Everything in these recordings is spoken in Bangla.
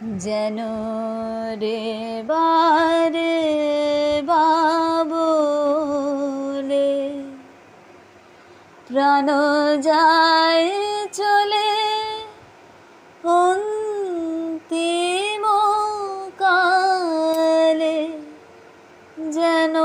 যেন রে বারে বাবলে প্রাণ যায় চলে অন্তিম কালে যেন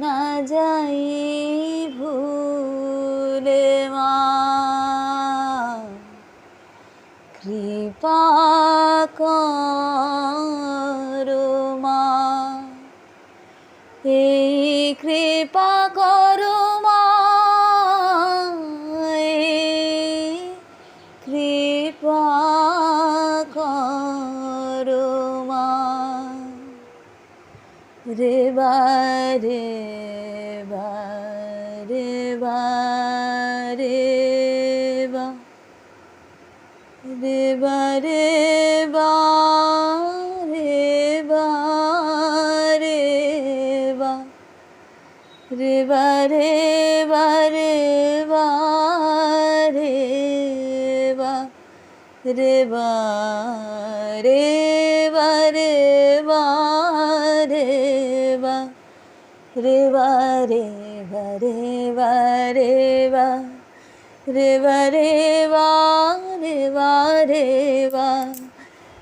না যাই ভুলে মা। কৃপা করো মা এই কৃপা করো মা কৃপা করো মা রে বা রে বা রে বা। রে বা വാരേ വാരേ വാരേ വാ രേ വാരേ വാരേ വാരേ വാ രേ വാരേ വരേ വരേ വാ രേ വരേ വാ രേ വാരേ വാ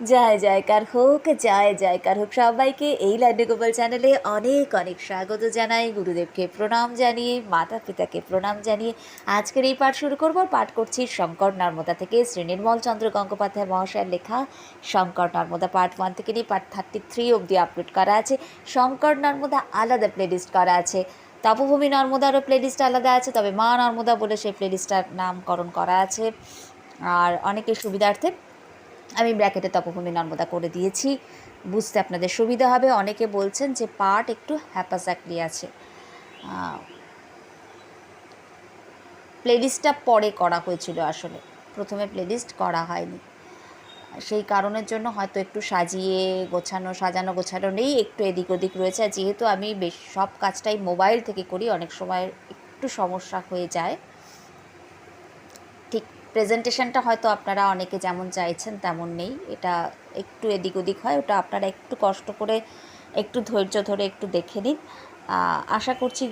জয় জয়কার হোক, জয় জয়কার হোক। সবাইকে এই লাড্ডু গোপাল চ্যানেলে অনেক অনেক স্বাগত জানাই। গুরুদেবকে প্রণাম জানিয়ে মাতা পিতাকে প্রণাম জানিয়ে আজকের এই পাঠ শুরু করব। পাঠ করছি শঙ্কর নর্মদা থেকে শ্রী নির্মল চন্দ্র গঙ্গোপাধ্যায় মহাশয়ের লেখা শঙ্কর নর্মদা পার্ট ওয়ান থেকে নিয়ে পার্ট থার্টি থ্রি অবধি আপলোড করা আছে। শঙ্কর নর্মদা আলাদা প্লেলিস্ট করা আছে। তপভূমি নর্মদারও প্লেলিস্ট আলাদা আছে, তবে মা নর্মদা বলে সেই প্লেলিস্টটার নামকরণ করা আছে। আর অনেকের সুবিধার্থে আমি ব্র্যাকেটে তপভূমি নর্মদা করে দিয়েছি। বুঝতে আপনাদের সুবিধা হবে। অনেকে বলছেন যে পার্ট একটু হ্যাপাস্যাকলি আছে। প্লেলিস্টটা পরে করা হয়েছিল আসলে। প্রথমে প্লেলিস্ট করা হয়নি। সেই কারণের জন্য হয়তো একটু সাজিয়ে গোছানো, সাজানো, গোছানো নেই। একটু এদিক ওদিক রয়েছে। আর যেহেতু আমি বেশ সব কাজটাই মোবাইল থেকে করি, অনেক সময় একটু সমস্যা হয়ে যায়। প্রেজেন্টেশনটা হয়তো আপনারা অনেকে যেমন চাইছেন তেমন নেই। এটা একটু এদিক ওদিক হয়, ওটা আপনারা একটু কষ্ট করে, একটু ধৈর্য ধরে একটু দেখে নিন। আশা করছি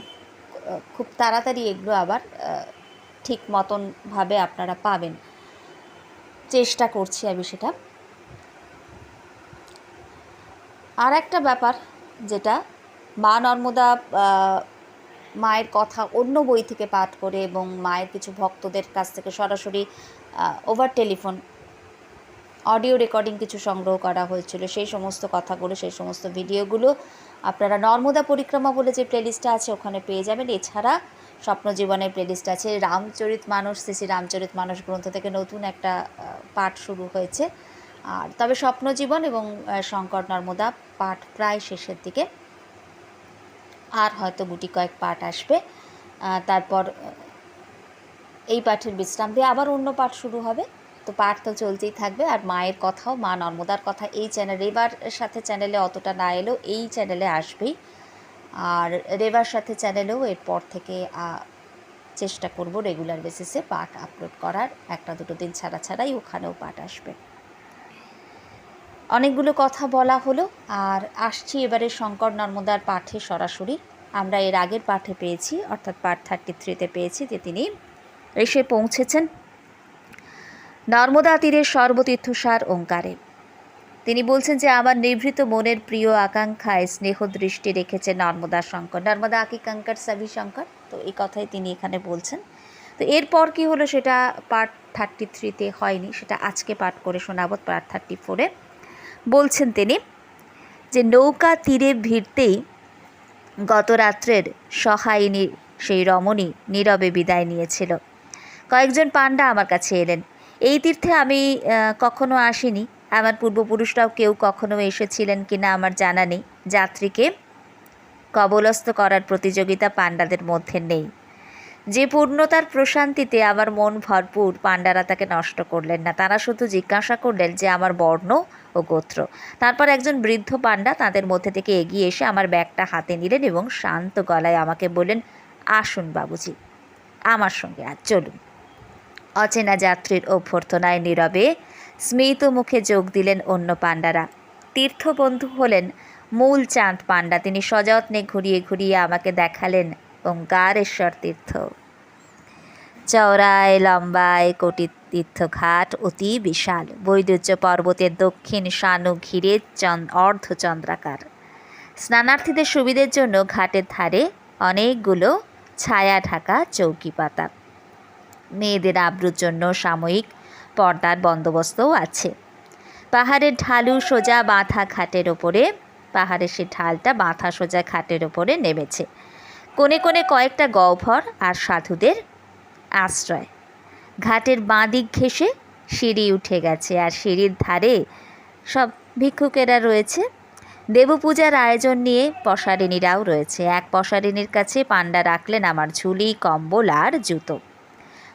খুব তাড়াতাড়ি এগুলো আবার ঠিক মতনভাবে আপনারা পাবেন। চেষ্টা করছি আমি সেটা। আর একটা ব্যাপার, যেটা মা নর্মদা মায়ের কথা অন্য বই থেকে পাঠ করে এবং মায়ের কিছু ভক্তদের কাছ থেকে সরাসরি ওভার টেলিফোন অডিও রেকর্ডিং কিছু সংগ্রহ করা হয়েছিল। সেই সমস্ত কথাগুলো, সেই সমস্ত ভিডিওগুলো আপনারা নর্মদা পরিক্রমা বলে যে প্লেলিস্টটা আছে ওখানে পেয়ে যাবেন। এছাড়া স্বপ্ন জীবনের প্লেলিস্ট আছে। রামচরিত মানস শ্রী রামচরিত মানস গ্রন্থ থেকে নতুন একটা পাঠ শুরু হয়েছে। আর তবে স্বপ্ন জীবন এবং শঙ্কর নর্মদা পাঠ প্রায় শেষের দিকে। আর হয়তো গুটি কয়েক পাঠ আসবে। তারপর এই পাঠের বিশ্রাম দিয়ে আবার অন্য পাঠ শুরু হবে। তো পাঠ তো চলতেই থাকবে। আর মায়ের কথাও, মা নর্মদার কথা এই চ্যানেল রেবার সাথে চ্যানেলে অতটা না এলেও এই চ্যানেলে আসবেই। আর রেবার সাথে চ্যানেলেও এরপর থেকে চেষ্টা করব রেগুলার বেসিসে পাঠ আপলোড করার। একটা দুটো দিন ছাড়া ছাড়াই ওখানেও পাঠ আসবে। অনেকগুলো কথা বলা হলো, আর আসছি এবারে শঙ্কর নর্মদার পাঠে সরাসরি। আমরা এর আগের পাঠে পেয়েছি, অর্থাৎ পাঠ থার্টি থ্রিতে পেয়েছি, যে তিনি এসে পৌঁছেছেন। নর্মদা তীরের সর্বতীর্থসার ওঙ্কারে। তিনি বলছেন যে, আমার নিভৃত মনের প্রিয় আকাঙ্ক্ষায় স্নেহ দৃষ্টি রেখেছে নর্মদা শঙ্কর। নর্মদা আকিকাঙ্কর সাবি শঙ্কর। তো এই কথাই তিনি এখানে বলছেন। তো এরপর কি হলো সেটা পার্ট থার্টি থ্রিতে হয়নি, সেটা আজকে পাঠ করে শোনাবো পার্ট থার্টি ফোরে বলছেন তিনি যে নৌকা তীরে ভিড়তেই গত রাত্রের সহায়িনী সেই রমণী নীরবে বিদায় নিয়েছিল। কয়েকজন পাণ্ডা আমার কাছে এলেন। এই তীর্থে আমি কখনো আসিনি। আমার পূর্বপুরুষরাও কেউ কখনো এসেছিলেন কিনা আমার জানা নেই। যাত্রীকে কবলস্থ করার প্রতিযোগিতা পাণ্ডাদের মধ্যে নেই। যে পূর্ণতার প্রশান্তিতে আমার মন ভরপুর, পাণ্ডারা তাকে নষ্ট করলেন না। তারা শুধু জিজ্ঞাসা করলেন যে, আমার বর্ণ ও গোত্র। তারপর একজন বৃদ্ধ পাণ্ডা তাদের মধ্যে থেকে এগিয়ে এসে আমার ব্যাগটা হাতে নিলেন এবং শান্ত গলায় আমাকে বললেন, আসুন বাবুজি, আমার সঙ্গে আজ চলুন। অচেনা যাত্রীর অভ্যর্থনায় নীরবে স্মিত মুখে যোগ দিলেন অন্য পাণ্ডারা। তীর্থবন্ধু হলেন মূল চাঁদ পাণ্ডা। তিনি সযত্নে ঘুরিয়ে ঘুরিয়ে আমাকে দেখালেন ওঙ্কারেশ্বর তীর্থ। চওড়ায়, লম্বায়, কোটি তীর্থঘাট অতি বিশাল। বৈদুর্য পর্বতের দক্ষিণ শানু ঘিরে চন অর্ধচন্দ্রাকার স্নানার্থীদের সুবিধের জন্য ঘাটের ধারে অনেকগুলো ছায়া ঢাকা চৌকি পাতা। মেয়েদের আব্রুর জন্য সাময়িক পর্দার বন্দোবস্তও আছে। পাহাড়ের ঢালু সোজা বাঁধা ঘাটের ওপরে পাহাড়ের সে ঢালটা বাঁধা সোজা ঘাটের ওপরে নেমেছে। কোণে কোণে কয়েকটা গহ্বর আর সাধুদের আশ্রয়। ঘাটের বাঁ দিক ঘেঁষে সিঁড়ি উঠে গেছে আর সিঁড়ির ধারে সব ভিক্ষুকেরা রয়েছে। দেবপূজার আয়োজন নিয়ে পশারিনীরাও রয়েছে। এক পশারিনীর কাছে পাণ্ডা রাখলেন আমার ঝুলি, কম্বল আর জুতো।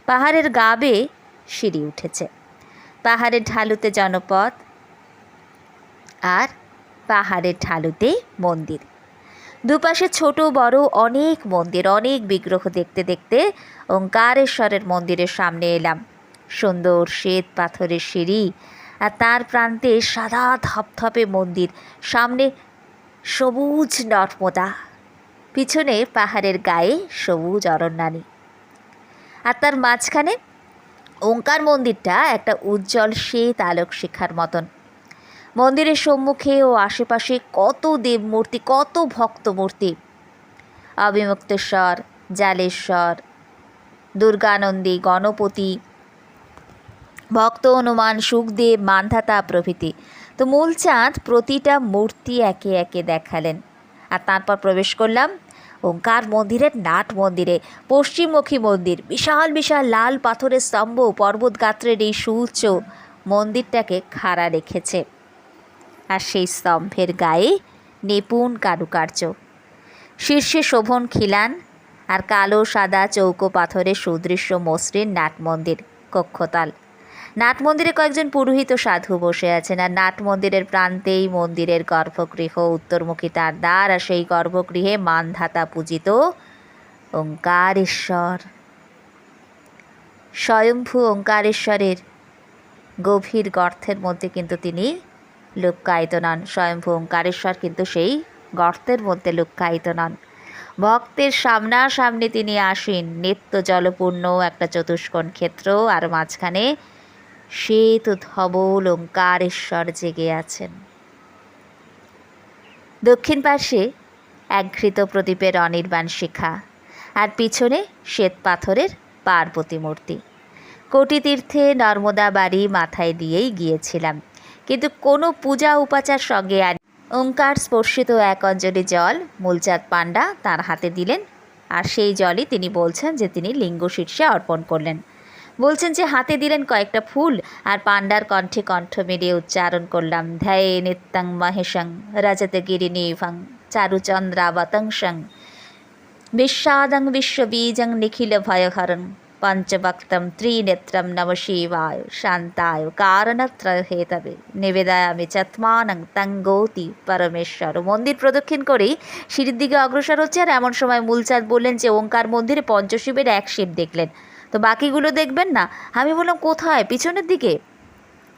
পাহাড়ের গা সিঁড়ি উঠেছে। পাহাড়ের ঢালুতে জনপদ আর পাহাড়ের ঢালুতে মন্দির। দুপাশে ছোট, বড় অনেক মন্দির, অনেক বিগ্রহ দেখতে দেখতে ওঙ্কারেশ্বরের মন্দিরের সামনে এলাম। সুন্দর শ্বেত পাথরের সিঁড়ি আর তার প্রান্তে সাদা ধপধপে মন্দির, সামনে সবুজ নর্মদা, পিছনে পাহাড়ের গায়ে সবুজ অরণ্যানী। আর তার মাঝখানে ওঙ্কার মন্দিরটা একটা উজ্জ্বল শ্বেত আলোক শিখার মতন। মন্দিরের সম্মুখে ও আশেপাশে কত দেবমূর্তি, কত ভক্ত মূর্তি অবিমুক্তেশ্বর জালেশ্বর, দুর্গানন্দী, গণপতি, ভক্ত হনুমান, সুখদেব, মান্ধাতা প্রভৃতি। তো মূলচাঁদ প্রতিটা মূর্তি একে একে দেখালেন। আর তারপর প্রবেশ করলাম ওঙ্কার মন্দিরের নাট মন্দিরে, পশ্চিমমুখী মন্দির। বিশাল বিশাল লাল পাথরের স্তম্ভ পর্বত গাত্রের এই সুউচ্চ মন্দিরটাকে খাড়া রেখেছে। আর সেই স্তম্ভের গায়ে নিপুণ কারুকার্য। শীর্ষে শোভন খিলান আর কালো সাদা চৌকো পাথরের সুদৃশ্য মসৃণ নাট মন্দির কক্ষতাল। নাট মন্দিরে কয়েকজন পুরোহিত সাধু বসে আছেন আর নাট মন্দিরের প্রান্তেই মন্দিরের গর্ভগৃহ, উত্তরমুখী তার দ্বার আর সেই গর্ভগৃহে মানধাতা পূজিত ওঙ্কারেশ্বর। স্বয়ম্ভু ওঙ্কারেশ্বরের গভীর গর্থের মধ্যে কিন্তু তিনি লুক্কায়িত নন। স্বয়ং ওঙ্কারেশ্বর কিন্তু সেই গর্তের মধ্যে লুক্কায়িত নন। ভক্তের সামনাসামনি তিনি আসেন। নিত্য জলপূর্ণ একটা চতুষ্কোণ ক্ষেত্র আর মাঝখানে শ্বেত ধবল ওঙ্কারেশ্বর জেগে আছেন। দক্ষিণ পাশে এক ঘৃত প্রদীপের অনির্বাণ শিখা আর পিছনে শ্বেত পাথরের পার্বতী মূর্তি। কোটিতীর্থে নর্মদা বাড়ি মাথায় দিয়েই গিয়েছিলাম। কিন্তু কোনো পূজা উপাচার সঙ্গে আর ওঙ্কার স্পর্শিত এক অঞ্জলি জল মূলচাঁদ পাণ্ডা তার হাতে দিলেন আর সেই জলই তিনি বলছেন যে তিনি লিঙ্গ শীর্ষে অর্পণ করলেন। বলছেন যে হাতে দিলেন কয়েকটা ফুল আর পাণ্ডার কণ্ঠে কণ্ঠ মিলিয়ে উচ্চারণ করলাম, ধ্যায়ে নিত্যং মহেশং, রজত গিরিনীভং চারুচন্দ্রাবতংসং বিস্বাদং বিশ্ববীজং নিখিল ভয়হরং। পঞ্চভক্তম ত্রিনেত্রম নম শিবায় শান্তায় কারণত্রয় হেতবে নিবেদয়ামি চত্মানং তঙ্গৌতি পরমেশ্বর মন্দির প্রদক্ষিণ করেই সিঁড়ির দিকে অগ্রসর হচ্ছে আর এমন সময় মূলচাঁদ বললেন যে ওঙ্কার মন্দিরে পঞ্চশিবের এক শিব দেখলেন তো বাকিগুলো দেখবেন না আমি বললাম কোথায় পিছনের দিকে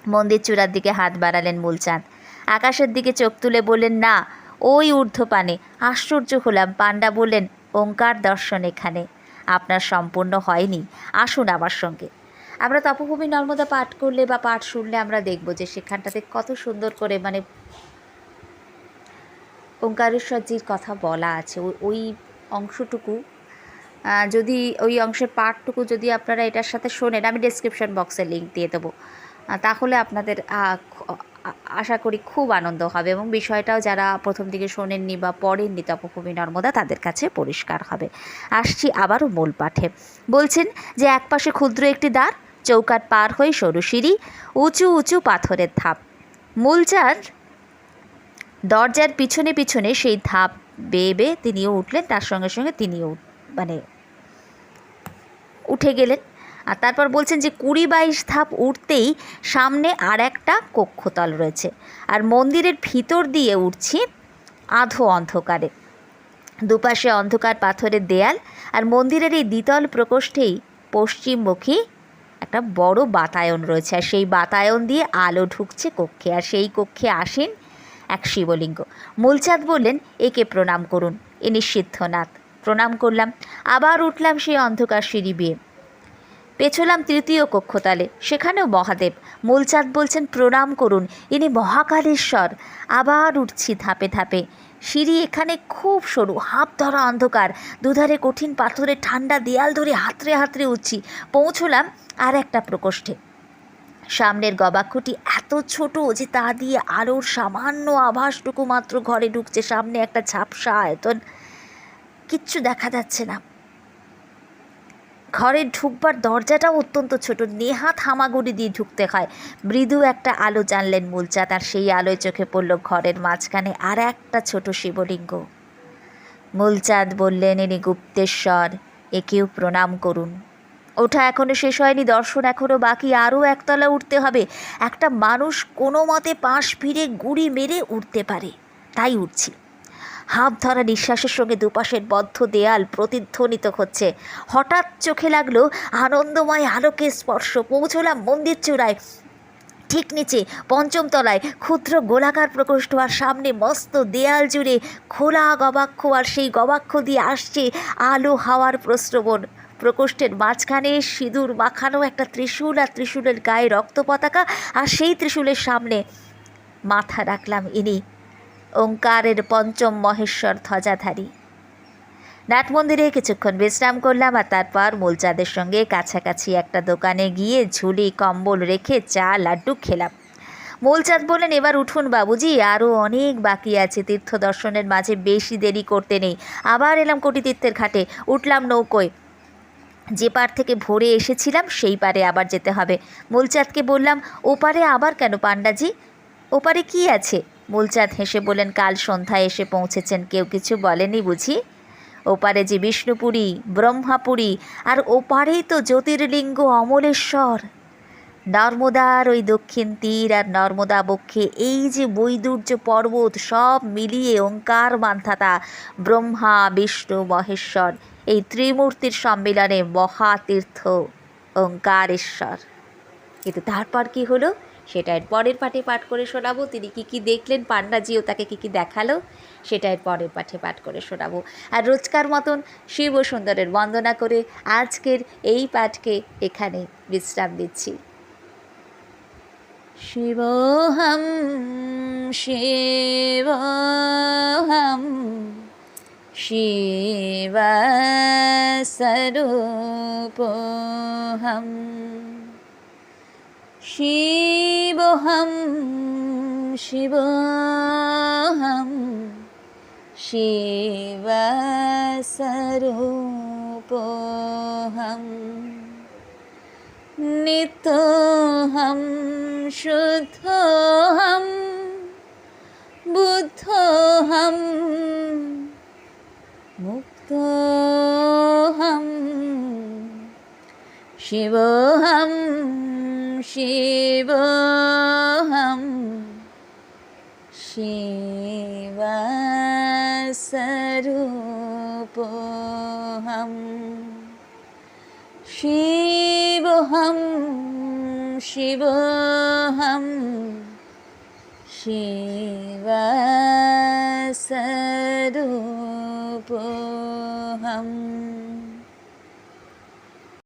মন্দির চূড়ার দিকে হাত বাড়ালেন মূলচাঁদ আকাশের দিকে চোখ তুলে বললেন না ওই ঊর্ধ্বপানে আশ্চর্য হলাম পাণ্ডা বললেন ওঙ্কার দর্শন এখানে আপনার সম্পূর্ণ হয়নি। আসুন আমার সঙ্গে। আমরা তপভূমি নর্মদা পাঠ করলে বা পাঠ শুনলে আমরা দেখব যে সেখানটাতে কত সুন্দর করে মানে ওঙ্কারেশ্বরজির কথা বলা আছে। ওই অংশটুকু যদি ওই অংশের পার্টটুকু যদি আপনারা এটার সাথে শোনেন, আমি ডেসক্রিপশন বক্সে লিঙ্ক দিয়ে দেবো। তাহলে আপনাদের আশা করি খুব আনন্দ হবে এবং বিষয়টাও যারা প্রথম দিকে শোনেননি বা পড়েননি তপভূমি নর্মদা, তাদের কাছে পরিষ্কার হবে। আসছি আবারও মূল পাঠে। বলছেন যে একপাশে ক্ষুদ্র একটি দ্বার চৌকাট পার হয়ে সরু সিঁড়ি, উঁচু উঁচু পাথরের ধাপ। মূলচাঁদ দরজার পিছনে পিছনে সেই ধাপ বেয়ে বেয়ে তিনিও উঠলেন, তার সঙ্গে সঙ্গে তিনিও মানে উঠে গেলেন। আর তারপর বলছেন যে কুড়ি বাইশ ধাপ উঠতেই সামনে আর একটা কক্ষতল রয়েছে। আর মন্দিরের ভিতর দিয়ে উঠছি আধো অন্ধকারে। দুপাশে অন্ধকার পাথরের দেয়াল আর মন্দিরের এই দ্বিতল প্রকোষ্ঠেই পশ্চিমমুখী একটা বড় বাতায়ন রয়েছে। আর সেই বাতায়ন দিয়ে আলো ঢুকছে কক্ষে। আর সেই কক্ষে আসেন এক শিবলিঙ্গ। মূলচাঁদ বললেন, একে প্রণাম করুন ইনি সিদ্ধনাথ প্রণাম করলাম, আবার উঠলাম সেই অন্ধকার সিঁড়ি বেয়ে। পেছলাম তৃতীয় কক্ষতলে, সেখানেও মহাদেব। মূলচাঁদ বলছেন, প্রণাম করুন, ইনি মহাকালেশ্বর। আবার উঠছি ধাপে ধাপে। সিঁড়ি এখানে খুব সরু হাফ ধরা অন্ধকার। দুধারে কঠিন পাথরের ঠান্ডা দেয়াল ধরে হাতড়ে হাতড়ে উঠছি। পৌঁছলাম আর একটা প্রকোষ্ঠে। সামনের গবাক্ষটি এত ছোট যে তা দিয়ে আলোর সামান্য আভাসটুকু মাত্র ঘরে ঢুকছে। সামনে একটা ঝাপসা আয়তন। কিচ্ছু দেখা যাচ্ছে না। ঘরে ঢুকবার দরজাটাও অত্যন্ত ছোট। নেহাত হামাগুড়ি দিয়ে ঢুকতে হয়। মৃদু একটা আলো জানলেন মূলচাঁদ, আর সেই আলোয় চোখে পড়ল ঘরের মাঝখানে আর একটা ছোট শিবলিঙ্গ। মূলচাঁদ বললেন, ইনি গুপ্তেশ্বর, একেও প্রণাম করুন। ওঠা এখনও শেষ হয়নি, দর্শন এখনও বাকি, আরও একতলা উঠতে হবে। একটা মানুষ কোনো মতে পাশ ফিরে গুড়ি মেরে উঠতে পারে। তাই উঠছি হাফ ধরা নিঃশ্বাসের সঙ্গে দুপাশের বদ্ধ দেয়াল প্রতিধ্বনিত হচ্ছে। হঠাৎ চোখে লাগল আনন্দময় আলোকের স্পর্শ। পৌঁছলাম মন্দির চূড়ায়। ঠিক নিচে, পঞ্চম তলায়, ক্ষুদ্র গোলাকার প্রকোষ্ঠ আর সামনে মস্ত দেয়াল জুড়ে খোলা গবাক্ষ আর সেই গবাক্ষ দিয়ে আসছে আলো হাওয়ার প্রস্রবণ। প্রকোষ্ঠের মাঝখানে সিঁদুর মাখানো একটা ত্রিশূল আর ত্রিশূলের গায়ে রক্ত পতাকা আর সেই ত্রিশূলের সামনে। মাথা রাখলাম ইনি। ওঙ্কারের পঞ্চম মহেশ্বর ধ্বজাধারী। নাট মন্দিরে কিছুক্ষণ বিশ্রাম করলাম আর তারপর মূলচাঁদের সঙ্গে কাছাকাছি একটা দোকানে গিয়ে ঝুলি, কম্বল রেখে চা, লাড্ডু খেলাম। মূলচাঁদ বললেন, এবার উঠুন বাবুজি আরও অনেক বাকি আছে তীর্থ দর্শনের মাঝে বেশি দেরি করতে নেই। আবার এলাম কোটি তীর্থের ঘাটে, উঠলাম নৌকোয়। যে পার থেকে ভোরে এসেছিলাম, সেই পারে আবার যেতে হবে। মূলচাঁদকে বললাম, ওপারে আবার কেন পাণ্ডাজি ওপারে কি আছে? মূলচাঁদ হেসে বললেন, কাল সন্ধ্যায় এসে পৌঁছেছেন, কেউ কিছু বলেনি বুঝি? ওপারে যে বিষ্ণুপুরী, ব্রহ্মাপুরী আর ওপারেই তো জ্যোতির্লিঙ্গ অমলেশ্বর। নর্মদার ওই দক্ষিণ তীর আর নর্মদা বক্ষে এই যে বৈদুর্য পর্বত, সব মিলিয়ে ওঙ্কার মান্ধাতা ব্রহ্মা, বিষ্ণু, মহেশ্বর, এই ত্রিমূর্তির সম্মিলনে মহাতীর্থ, ওঙ্কারেশ্বর। কিন্তু তারপর কি হলো? সেটা এর পরের পাঠে পাঠ করে শোনাবো। তিনি কি কি দেখলেন পান্ডাজিও তাকে কি কি দেখাল সেটা এর পরের পাঠে পাঠ করে শোনাবো। আর রোজকার মতন শিব সুন্দরের বন্দনা করে আজকের এই পাঠকে এখানে বিশ্রাম দিচ্ছি। শিবহম শিবহম শিবস্বরূপহম শিবহম শিবহম শিবস্বরূপহম নিত্যহম শুদ্ধহম বুদ্ধহম মুক্তহম শিবহম শিবহম শিবস্বরূপহম শিবহম শিবহম শিবস্বরূপহম